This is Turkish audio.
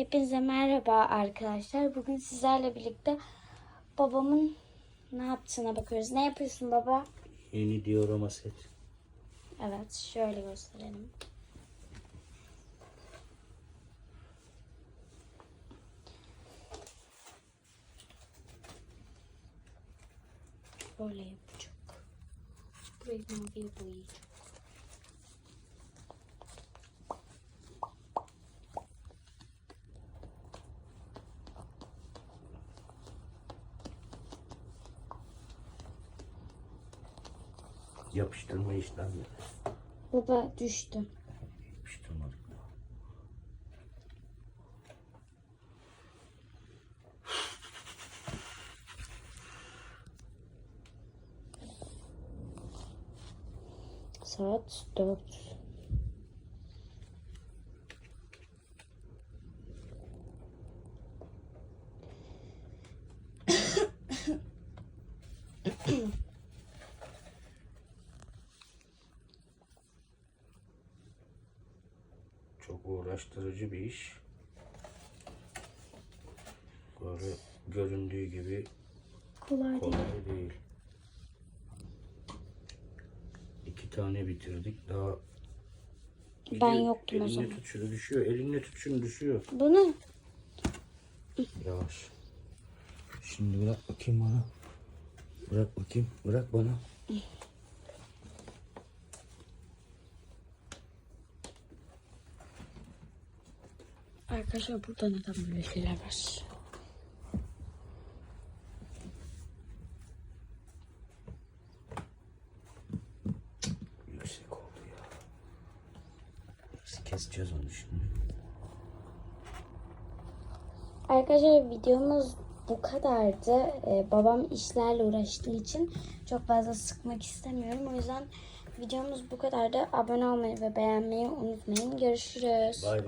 Hepinize merhaba arkadaşlar. Bugün sizlerle birlikte babamın ne yaptığına bakıyoruz. Ne yapıyorsun baba? Yeni diorama set. Evet, şöyle gösterelim. Böyle yapacak. Burayı maviye boyayacak. Yapıştırma işlemleri. Baba düştü. Yapıştırmadık. Saat 4. Çok uğraştırıcı bir iş. Böyle göründüğü gibi Kolay değil. kolay değil. İki tane bitirdik. Daha Ben Elin- yoktum o elinle zaman. tut şunu düşüyor. Elinle tut şunu düşüyor. Bunu Yavaş. Şimdi bırak bakayım bana. Bırak bakayım. Bırak bana. Arkadaşlar burada neden böyle şeyler var? Yüksek oldu ya. Nasıl keseceğiz onu şimdi? Arkadaşlar videomuz bu kadardı. Ee, babam işlerle uğraştığı için çok fazla sıkmak istemiyorum. O yüzden videomuz bu kadardı. Abone olmayı ve beğenmeyi unutmayın. Görüşürüz. Bay bay.